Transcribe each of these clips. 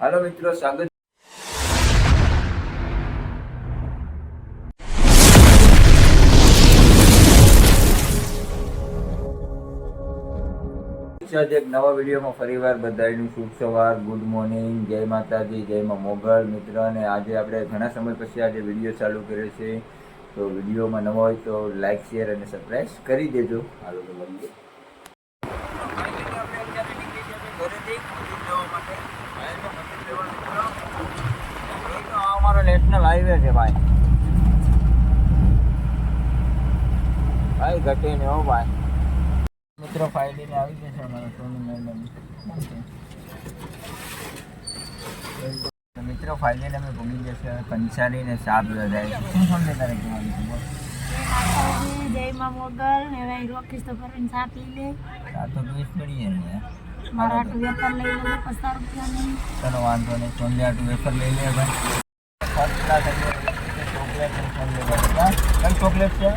હાલો મિત્રો, સ્વાગત એક નવા વિડીયોમાં ફરીવાર બધાનું શુભ સવાર, ગુડ મોર્નિંગ, જય માતાજી, જય માં મોગલ. મિત્ર, અને આજે આપણે ઘણા સમય પછી આજે વીડિયો ચાલુ કર્યો છે. તો વિડીયોમાં નવા હોય તો લાઇક શેર અને સબસ્ક્રાઈબ કરી દેજો. હાલો તો હાઈવે છે ભાઈ. ભાઈ ઘટી ને હો ભાઈ. મિત્રો ફાઇલીને આવી જશે અમારા સોની મેડમ. મિત્રો ફાઇલીને અમે ભૂલી જશે કંસારી ને સાપ જાય શું સમજે તારે કહેવાનું છે બોલ. જય માં મોગલ ને હવે રોકીશ તો કરીને ચા લઈ લે. આ તો ને મારા આટલું વેપાર લઈ લે પચાસ રૂપિયાની. ચલો વાંધો નહીં સોનિયા ટુ વેફર લઈ લે ભાઈ ફર્સ્ટ ક્લાસ ચોકલેટ સોનલી કઈ ચોકલેટ છે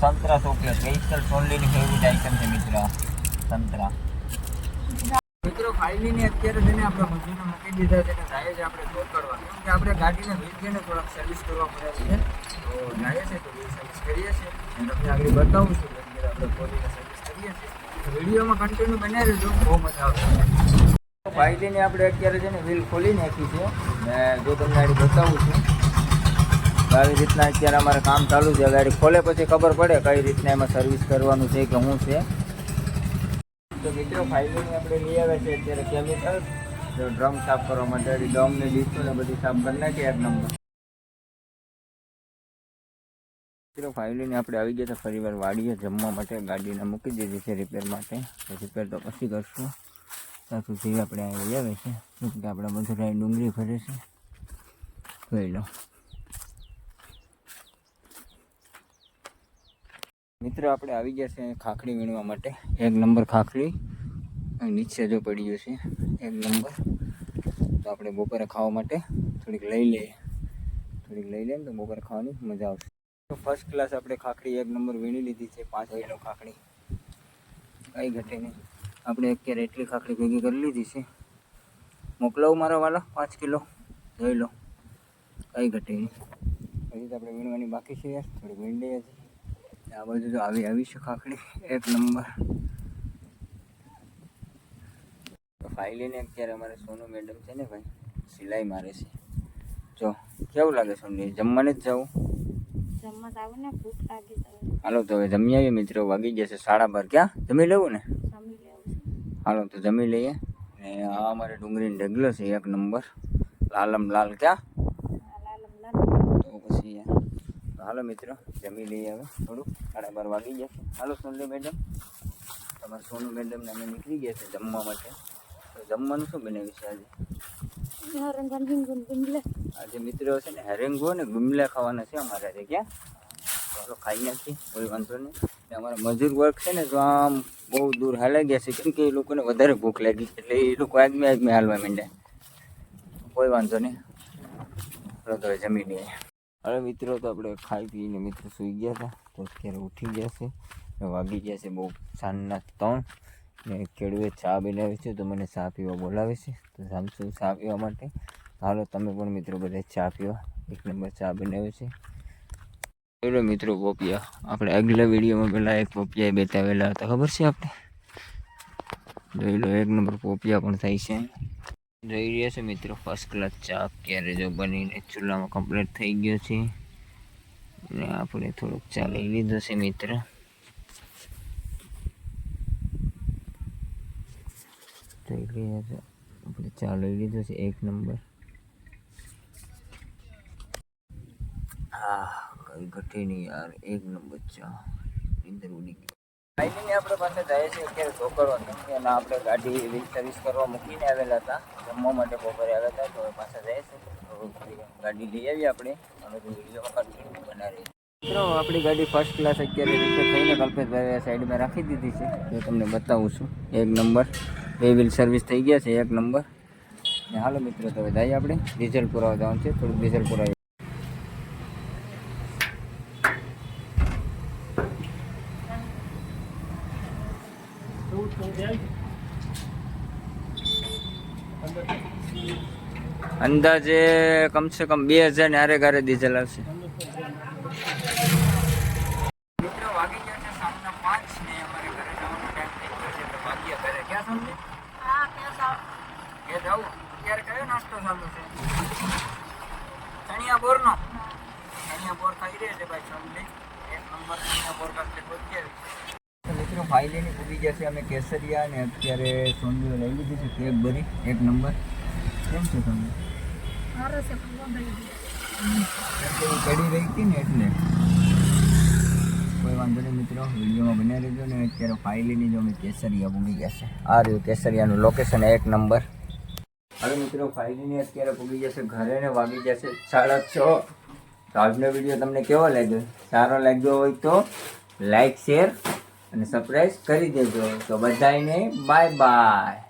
સંતરા ચોકલેટ સ્પેશિયલ સોનલીની ફેવરિટ આઈટમ છે મિત્ર સંતરા મિત્રો ફાઇલીને અત્યારે છે આપણે મજૂરને મૂકી દીધા છે ને જાય છે આપણે શોધ કરવા. કેમ કે આપણે ગાડીને વ્હીલ છે ને થોડાક સર્વિસ કરવા પડે છે. તો જાય છે તો સર્વિસ કરીએ છીએ. અને તમને આગળ બતાવું છું. કે આપણે ખોલીને સર્વિસ કરીએ છીએ. વિડીયોમાં કન્ટિન્યુ બનાવી રહેજો બહુ મજા આવશે. ફાઇલીને આપણે અત્યારે છે ને વ્હીલ ખોલી નાખી છે. ને જો તમને આડી બતાવું છું. આવી રીતના અત્યારે અમારે કામ ચાલુ છે. ગાડી ખોલે પછી ખબર પડે કઈ રીતના એમાં સર્વિસ કરવાનું છે કે શું છે. તો મિત્રો, ફાઇલોની આપણે લઈ આવ્યા છે અત્યારે કેમિકલ તો ડ્રમ સાફ કરવા માટે ડ્રમ ને ડીસો ને બધી સાફ કરી નાખી એક નંબર. મિત્રો, ફાઇલીને આપણે આવી ગયા હતા ફરીવાર વાડીએ જમવા માટે ગાડીને મૂકી દીધી છે રિપેર માટે. રિપેર તો પછી કરશું. ત્યાં સુધી આપણે આવે છે કે આપણે અહીં ડુંગળી ફરે છે. જોઈ લો. મિત્રો, આપણે આવી ગયા છે ખાખડી વીણવા માટે. એક નંબર ખાખડી. નીચે જો પડી ગયો છે, એક નંબર. તો આપણે બપોરે ખાવા માટે થોડીક લઈ લઈએ. થોડીક લઈ લઈએ ને તો બપોરે ખાવાની મજા આવશે. ફર્સ્ટ ક્લાસ આપણે ખાખડી એક નંબર વીણી લીધી છે, પાંચ કિલો ખાખડી. કંઈ ઘટે નહીં. આપણે અત્યારે એટલી ખાખડી ભેગી કરી લીધી છે. મોકલાવું મારા વાલા પાંચ કિલો. જોઈ લો. કઈ ઘટે નહીં. હજી તો આપણે વીણવાની બાકી છે યાર. થોડી વીણ લઈએ છીએ. આ બાજુ તો આવી આવી છે ખાખડી. એક નંબર. ફાઇલીને અત્યારે અમારે સોનુ મેડમ છે ને ભાઈ સિલાઈ મારે છે. જો કેવું લાગે સોનુ? જમવાને જ જવું હાલો તો હવે જમી આવીએ મિત્રો. વાગી જશે સાડા બાર. ક્યાં? જમી લેવું ને? હાલો તો જમી લઈએ. ને આ અમારે ડુંગળીનો ઢગલો છે એક નંબર. લાલમ લાલ ક્યાં? તો પછી હાલો મિત્રો જમી લઈએ હવે થોડુંક. સાડા બાર વાગી જશે હાલો સોનુ મેડમ. તમારે સોનુ મેડમને અમે નીકળી ગયા છે જમવા માટે. તો જમવાનું શું બનાવ્યું છે આજે? આજે મિત્રો છે ને હેરેંગો ને ગુમલા ખાવાના છે અમારે ક્યાં? ચાલો ખાઈ નાખીએ કોઈ વાંધો નહીં. ને અમારા મજૂર વર્ક છે ને તો આમ બહુ દૂર હાલા ગયા છે, કેમ કે એ લોકોને વધારે ભૂખ લાગી છે, એટલે એ લોકો આગમે આગમે હાલવા માંડ્યા. કોઈ વાંધો નહીં. ચાલો તો હવે જમી લઈએ. હવે મિત્રો, તો આપણે ખાઈ પીને મિત્રો સૂઈ ગયા હતા, તો અત્યારે ઉઠી ગયા છે. ને વાગી ગયા છે બહુ સાંજના ત્રણ. ને ખેડૂએ ચા બનાવી છે, તો મને ચા પીવા બોલાવે છે, તો જામશું ચા પીવા માટે. હાલો, તમે પણ મિત્રો બધા ચા પીવા. એક નંબર ચા બનાવ્યો છે. પેલો મિત્રો પોપિયા. આપણે આગલા વિડીયોમાં પહેલાં એક પોપિયા બેતાવેલા હતા. ખબર છે આપણે જોઈ લો, એક નંબર પોપિયા પણ થાય છે. જોઈ રહ્યા છે મિત્રો ફર્સ્ટ ક્લાસ ચા ક્યારે જો બનીને ચૂલામાં કમ્પ્લીટ થઈ ગયો છે. અને આપણે થોડુંક ચા લઈ લીધો છે મિત્ર. જોઈ રહ્યા છે, આપણે ચા લઈ લીધો છે, એક નંબર. હા. ઘટે નહીં યાર, એક નંબર ચા નીંદર ઉડી ગઈ. ફાઇનલી આપણે પાસે જાય છે અત્યારે ઢોકળવા કેમ કે આપણે ગાડી રી સર્વિસ કરવા મૂકીને આવેલા હતા. જમવા માટે બપોરે આવ્યા હતા, તો પાછા જાય છે ગાડી લઈ આવીએ આપણે. અમે તો વીડિયો કન્ટિન્યુ બનાવી આપણી ગાડી ફર્સ્ટ ક્લાસ અત્યારે રીતે થઈને કલ્પેશભાઈ સાઈડમાં રાખી દીધી છે. એ તમને બતાવું છું. એક નંબર. બે વ્હીલ સર્વિસ થઈ ગયા છે, એક નંબર. ને હાલો મિત્રો, તો જઈએ આપણે. ડીઝલ પુરાવા જવાનું છે. થોડુંક ડીઝલ પુરાવી અંદાજે કમસે કમ બે હજાર ને હારે ગારે ડીઝલ આવશે. મિત્રો વાગી ગયા છે સાંજના પાંચ ને અમારે ઘરે જવાનો ટાઈમ થઈ ગયો છે તો ભાગ્યા ઘરે. ક્યાં સમજે કે જાઉં અત્યારે કયો નાસ્તો ચાલુ છે? ચણિયા બોરનો? ચણિયા બોર ખાઈ રહ્યા છે ભાઈ સમજે એક નંબર ચણિયા બોર કરશે પહોંચી આવી મિત્રો ફાઇલીની ઊભી ગયા છે અમે કેસરિયા ને અત્યારે સોંદીઓ લઈ લીધી છે કેક ભરી એક નંબર. કેમ છે તમને કડી રહી હતી ને એટલે. કોઈ વાંધો નહીં મિત્રો, વિડીયોમાં બન્યા રહેજો ને અત્યારે ફાઇલીની જો કેસરિયા પૂગી ગયા આ રહ્યું કેસરિયાનું લોકેશન એક નંબર હવે મિત્રો ફાઇલીની અત્યારે પૂગી જશે ઘરે વાગી જશે સાડા છ. તો આજનો વીડિયો તમને કેવો લાગ્યો? સારો લાગ્યો હોય તો લાઈક શેર અને સબસ્ક્રાઈબ કરી દેજો. તો બધાને બાય બાય